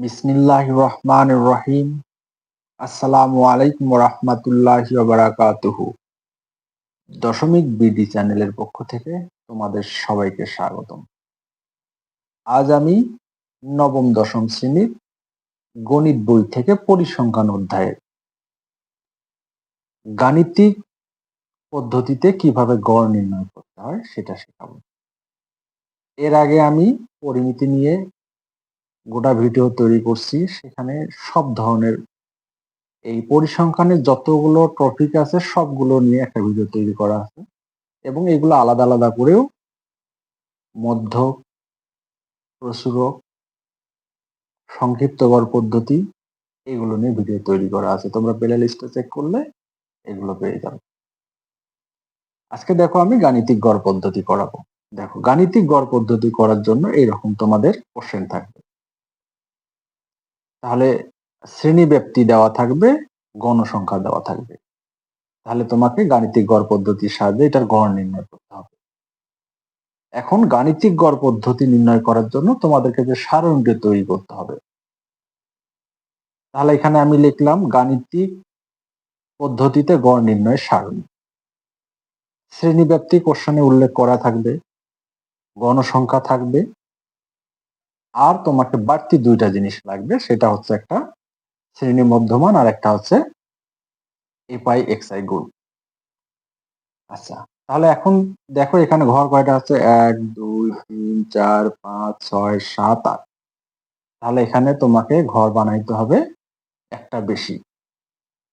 বিসমিল্লাহ রহমান রহিম আসসালামু আলাইকুম রহমতুল্লাহ বারাকাতুহু দশমিক বিডি চ্যানেলের পক্ষ থেকে তোমাদের সবাইকে স্বাগতম। আজ আমি নবম দশম শ্রেণির গণিত বই থেকে পরিসংখ্যান অধ্যায়ের গাণিতিক পদ্ধতিতে কীভাবে গড় নির্ণয় করতে হয় সেটা শেখাবো। এর আগে আমি পরিমিতি নিয়ে গোটা ভিডিও তৈরি করছি। সেখানে সব ধরনের এই পরিসংখ্যানের যতগুলো টপিক আছে, সবগুলো নিয়ে একটা ভিডিও তৈরি করা আছে। এবং এগুলো আলাদা আলাদা করেও মধ্য প্রসূরক সংক্ষিপ্ত গড় পদ্ধতি, এগুলো নিয়ে ভিডিও তৈরি করা আছে। তোমরা প্লে লিস্টে চেক করলে এগুলো পেয়ে যাবে। আজকে দেখো আমি গাণিতিক গড় পদ্ধতি করাবো। দেখো, গাণিতিক গড় পদ্ধতি করার জন্য এইরকম তোমাদের কোশ্চেন থাকবে। তাহলে শ্রেণি ব্যক্তি দেওয়া থাকবে, গণসংখ্যা দেওয়া থাকবে। তাহলে তোমাকে গাণিতিক গড় পদ্ধতির সাহায্যে এটার গড় নির্ণয় করতে হবে। এখন গাণিতিক গড় পদ্ধতি নির্ণয় করার জন্য তোমাদেরকে যে সারণীটি তৈরি করতে হবে। তাহলে এখানে আমি লিখলাম গাণিতিক পদ্ধতিতে গড় নির্ণয় সারণী শ্রেণি ব্যক্তি কোশ্চেনে উল্লেখ করা থাকবে, গণসংখ্যা থাকবে আর তোমাকে বাড়তি দুইটা জিনিস লাগবে, সেটা হচ্ছে একটা শ্রেণি মধ্যমান আর একটা হচ্ছে এপাই এক্সআই গুণ আচ্ছা তাহলে এখন দেখো এখানে ঘর কয়টা আছে? এক, দুই, তিন, চার, পাঁচ, ছয়, সাত, আট। তাহলে এখানে তোমাকে ঘর বানাইতে হবে একটা বেশি।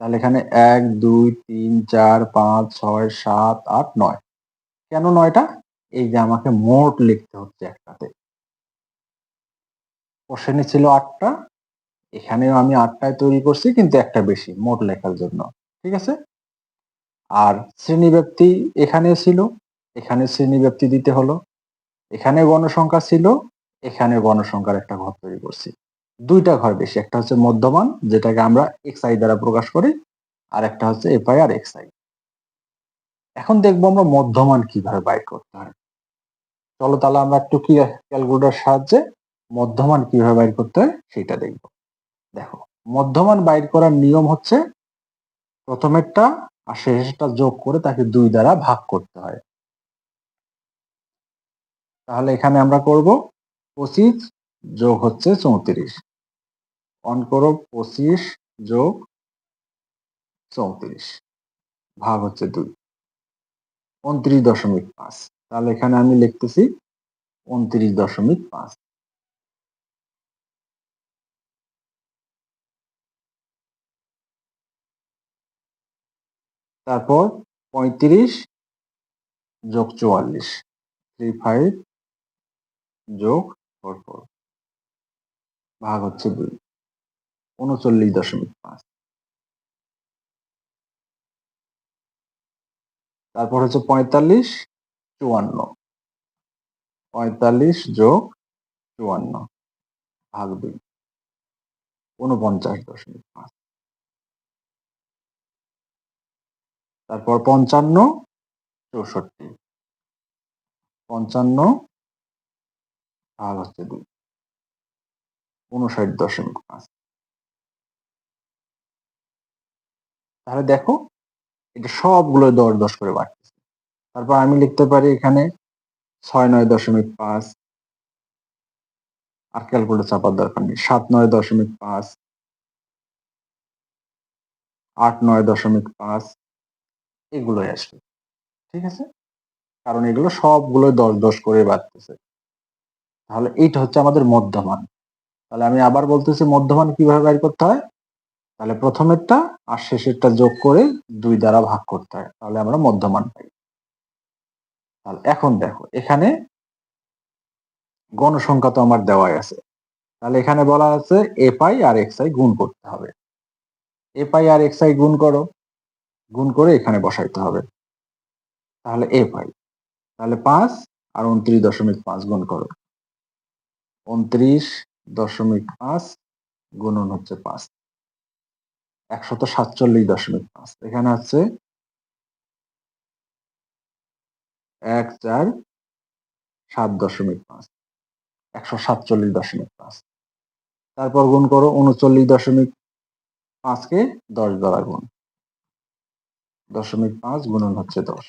তাহলে এখানে এক, দুই, তিন, চার, পাঁচ, ছয়, সাত, আট, নয়। কেন নয়টা? এই যে আমাকে মোট লিখতে হচ্ছে একটাতে। কোশ্চেনে ছিল আটটা। এখানেও আমি আটটায় তৈরি করছি, কিন্তু একটা বেশি, মোট লেখার জন্য, ঠিক আছে? আর শ্রেণি ব্যক্তি এখানে ছিল, এখানে শ্রেণি ব্যক্তি দিতে হলো, এখানে গণসংখ্যা ছিল, এখানে গণসংখ্যার একটা ঘর তৈরি করছি। দুইটা ঘর বেশি, একটা হচ্ছে মধ্যমান, যেটাকে আমরা এক্স আই দ্বারা প্রকাশ করি, আর একটা হচ্ছে F I R X I এখন দেখব আমরা মধ্যমান কীভাবে বাইর করতে হয়। চলো তাহলে আমরা একটু কি ক্যালকুলেটার সাহায্যে মধ্যমান কীভাবে বাইর করতে হয় সেটা দেখব। দেখো, মধ্যমান বাইর করার নিয়ম হচ্ছে প্রথমেরটা আর শেষটা যোগ করে তাকে দুই দ্বারা ভাগ করতে হয়। তাহলে এখানে আমরা করব পঁচিশ যোগ হচ্ছে চৌত্রিশ। অন করো পঁচিশ যোগ চৌত্রিশ, ভাগ হচ্ছে দুই। উনত্রিশ দশমিক পাঁচ। তাহলে এখানে আমি লিখতেছি উনত্রিশ দশমিক পাঁচ। তারপর পঁয়ত্রিশ যোগ চুয়াল্লিশ থ্রি ফাইভ যোগ ফোর ফোর ভাগ হচ্ছে দুই, উনচল্লিশ দশমিক পাঁচ। তারপর হচ্ছে পঁয়তাল্লিশ চুয়ান্ন, পঁয়তাল্লিশ যোগ চুয়ান্ন, ভাগ দুই, উনপঞ্চাশ দশমিক পাঁচ। তারপর পঞ্চান্ন, চৌষট্টি। পঞ্চান্ন ভাগ হচ্ছে দুই। উনষাট দশমিক পাঁচ। তাহলে দেখো, এটা সবগুলো দশ দশ করে বাড়তেছে। তারপর আমি লিখতে পারি এখানে ছয় নয় দশমিক পাঁচ। আর ক্যালকুলেটর চাপার দরকার নেই। সাত নয় দশমিক পাঁচ। আট নয় দশমিক পাঁচ। এগুলোই আসবে, ঠিক আছে? কারণ এগুলো সবগুলো দশ দশ করে বাড়তেছে। তাহলে এইটা হচ্ছে আমাদের মধ্যমান। তাহলে আমি আবার বলতেছি মধ্যমান কীভাবে বের করতে হয়? তাহলে প্রথমেরটা আর শেষেরটা যোগ করে দুই দ্বারা ভাগ করতে হয়। তাহলে আমরা মধ্যমান পাই। তাহলে এখন দেখো, এখানে গণসংখ্যা তো আমার দেওয়াই আছে। তাহলে এখানে বলা আছে F I R X I গুণ করতে হবে। F I R X I গুণ করো। গুণ করে এখানে বসাইতে হবে। তাহলে এ পাই। তাহলে পাঁচ আর উনত্রিশ দশমিক পাঁচ গুণ করো। উনত্রিশ দশমিক পাঁচ গুণন হচ্ছে পাঁচ। একশত সাতচল্লিশ দশমিক পাঁচ। এখানে আছে এক চার সাত দশমিক পাঁচ। একশো সাতচল্লিশ দশমিক পাঁচ। তারপর গুণ করো, উনচল্লিশ দশমিক পাঁচকে দশ দ্বারা গুণ। দশমিক পাঁচ গুণন হচ্ছে দশ।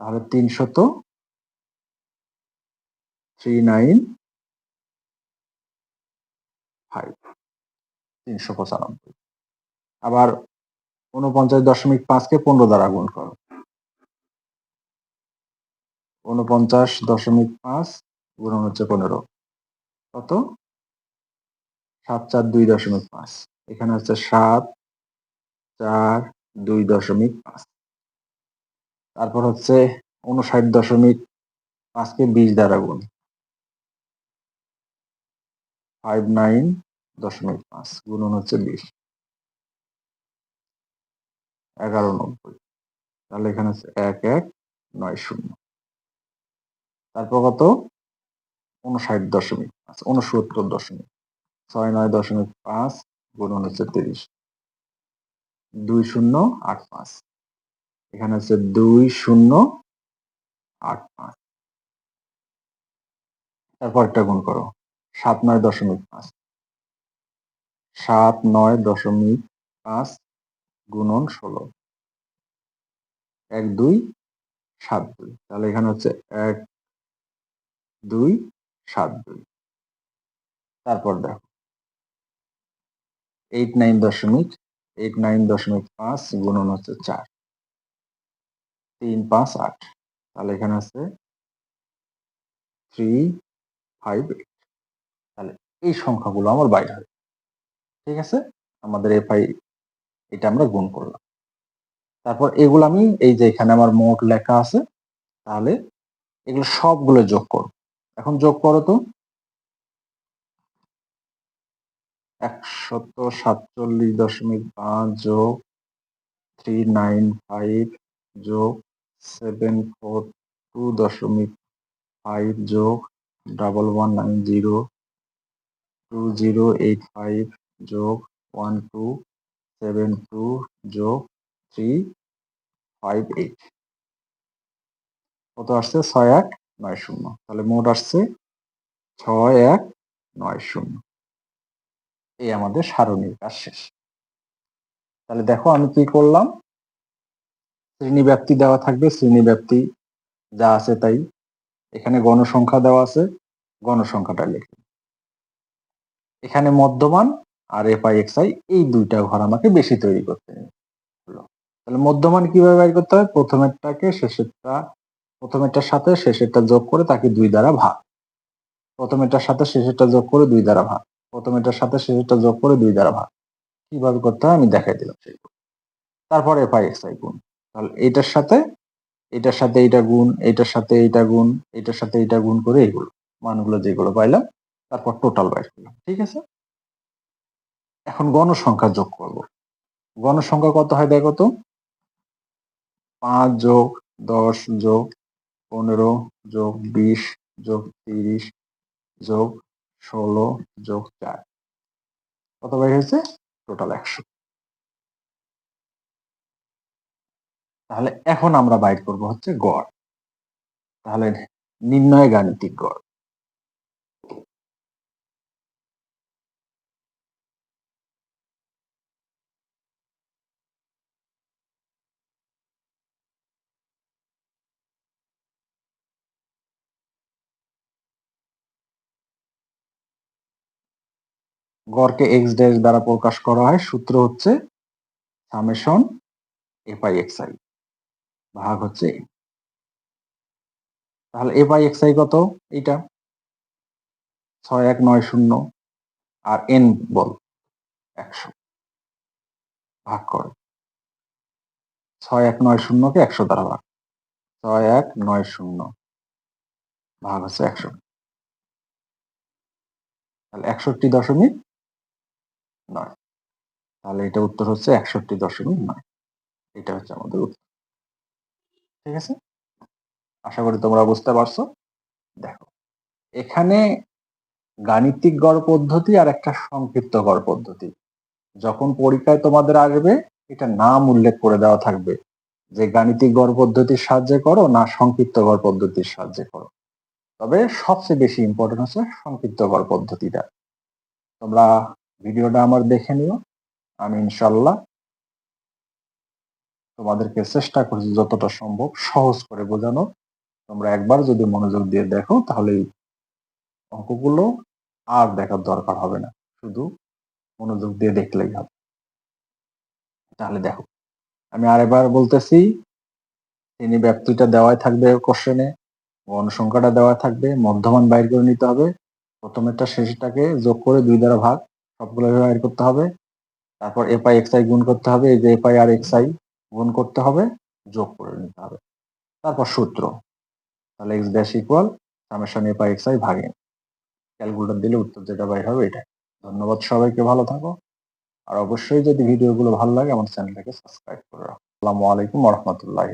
তাহলে তিনশত থ্রি নাইন ফাইভ, তিনশো পঁচানব্বই। আবার উনপঞ্চাশ দশমিক পাঁচকে পনেরো দ্বারা গুণ করো। উনপঞ্চাশ দশমিক পাঁচ গুণন হচ্ছে পনেরো। কত? সাত চার দুই দশমিক পাঁচ। এখানে হচ্ছে সাত, চার দুই দশমিক পাঁচ। তারপর হচ্ছে উনষাট দশমিক পাঁচকে বিশ দ্বারা গুণ। ফাইভ নাইন দশমিক পাঁচ গুণন হচ্ছে বিশ। এগারো নব্বই। তাহলে এখানে হচ্ছে এক এক, নয়, শূন্য। তারপর কত? উনষাট দশমিক পাঁচ, উনসত্তর দশমিক। ছয়, নয় দশমিক পাঁচ গুণন হচ্ছে তিরিশ। দুই শূন্য আট পাঁচ। এখানে হচ্ছে দুই শূন্য আট পাঁচ। তারপর একটা গুণ করো, সাত নয় দশমিক পাঁচ। সাত নয় দশমিক পাঁচ গুণন ষোলো। এক দুই সাত দুই। তাহলে এখানে হচ্ছে এক দুই সাত দুই। তারপর দেখো এইট নাইন দশমিক এইট নাইন দশমিক পাঁচ গুণন হচ্ছে চার। তিন পাঁচ আট। তাহলে এখানে আছে থ্রি ফাইভ এইট তাহলে এই সংখ্যাগুলো আমার বাইরে হয় ঠিক আছে? আমাদের এফআই এটা আমরা গুণ করলাম। তারপর এগুলো আমি এই যে এখানে আমার মোট লেখা আছে, তাহলে এগুলো সবগুলো যোগ করো এখন যোগ করো তো। একশত সাতচল্লিশ দশমিক পাঁচ যোগ থ্রি নাইন ফাইভ যোগ সেভেন ফোর টু দশমিক ফাইভ যোগ double one nine zero two zero eight five যোগ ওয়ান টু সেভেন টু যোগ থ্রি ফাইভ এইট কত আসছে? ছয় এক, নয় শূন্য। তাহলে মোট আসছে ছয় এক, নয় শূন্য। এই আমাদের সারণীর কাজ শেষ। তাহলে দেখো আমি কি করলাম? শ্রেণি ব্যাপ্তি দেওয়া থাকবে, শ্রেণি ব্যাপ্তি যা আছে তাই। এখানে গণসংখ্যা দেওয়া আছে, গণসংখ্যাটা লিখে। এখানে মধ্যমান আর এফ আই এক্স আই, এই দুইটা ঘর আমাকে বেশি তৈরি করতে হলো। তাহলে মধ্যমান কীভাবে বের করতে হয়? প্রথমেরটাকে শেষেরটা, প্রথমেরটার সাথে শেষেরটা যোগ করে তাকে দুই দ্বারা ভাগ। প্রথমেরটার সাথে শেষেরটা যোগ করে দুই দ্বারা ভাগ। প্রথমেরটার সাথে শেষেরটা যোগ করে দুই দ্বারা ভাগ। কীভাবে করতে হয় আমি দেখাই দিলাম সেইগুলো তারপর এফ আই এক্স আই গুণ। তাহলে এইটার সাথে, এটার সাথে এইটা গুণ এইটার সাথে এইটা গুণ এইটার সাথে এইটা গুণ করে এইগুলো মানগুলো যেগুলো পাইলাম, তারপর টোটাল বাইর করলাম, ঠিক আছে? এখন গণসংখ্যা যোগ করব। গণসংখ্যা কত হয় দেখো তো? পাঁচ যোগ দশ যোগ পনেরো যোগ বিশ যোগ তিরিশ যোগ ষোলো যোগ চার। কত বাইর হয়েছে? টোটাল একশো। তাহলে এখন আমরা বাইর করব হচ্ছে গড়। তাহলে নির্ণয় গাণিতিক গড়। গড়কে এক্স ড্যাশ দ্বারা প্রকাশ করা হয়, সূত্র হচ্ছে summation f i x i ভাগ হচ্ছে। তাহলে এফ আই এক্স আই কত? এইটা। ছয় এক নয় শূন্য আর এন বল একশো। ভাগ করে। ছয় এক নয় শূন্যকে একশো দ্বারা ভাগ। ছয় এক নয় শূন্য ভাগ হচ্ছে একশো। তাহলে একষট্টি দশমিক নয়। তাহলে এটা উত্তর হচ্ছে একষট্টি দশমিক নয়। এটা হচ্ছে আমাদের উত্তর। ঠিক আছে? আশা করি তোমরা বুঝতে পারছ। দেখো, এখানে গাণিতিক গড় পদ্ধতি আর একটা সংক্ষিপ্ত গড় পদ্ধতি। যখন পরীক্ষায় তোমাদের আসবে, এটা নাম উল্লেখ করে দেওয়া থাকবে যে গাণিতিক গড় পদ্ধতির সাহায্যে করো না সংক্ষিপ্ত গড় পদ্ধতির সাহায্যে করো। তবে সবচেয়ে বেশি ইম্পর্টেন্ট হচ্ছে সংক্ষিপ্ত গড় পদ্ধতিটা। তোমরা ভিডিওটা আমার দেখে নিও। আমি ইনশাল্লাহ তোমাদেরকে চেষ্টা করছি যতটা সম্ভব সহজ করে বোঝানো। তোমরা একবার যদি মনোযোগ দিয়ে দেখো, তাহলে অঙ্কগুলো আর দেখার দরকার হবে না। শুধু মনোযোগ দিয়ে দেখলেই হবে। তাহলে দেখো, আমি আরেকবার বলতেছি, তিনি ব্যাপ্তিটা দেওয়াই থাকবে কোশ্চেনে গণসংখ্যাটা দেওয়া থাকবে, মধ্যমান বাইর করে নিতে হবে। প্রথমেরটা শেষটাকে যোগ করে দুই দ্বারা ভাগ সবগুলো বাইর করতে হবে। তারপর এফ আই এক্স আই গুণ করতে হবে। এই যে F I R x I গুণ করতে হবে, যোগ করে নিতে হবে। তারপর সূত্র। তাহলে x dash equal summation f i x i ভাগে ক্যালকুলেটর দিলে উত্তর যেটা বাইর হবে এটা ধন্যবাদ সবাইকে, ভালো থাকো। আর অবশ্যই যদি ভিডিওগুলো ভালো লাগে আমার চ্যানেলটাকে সাবস্ক্রাইব করে রাখো। আসসালামু আলাইকুম রহমতুল্লাহ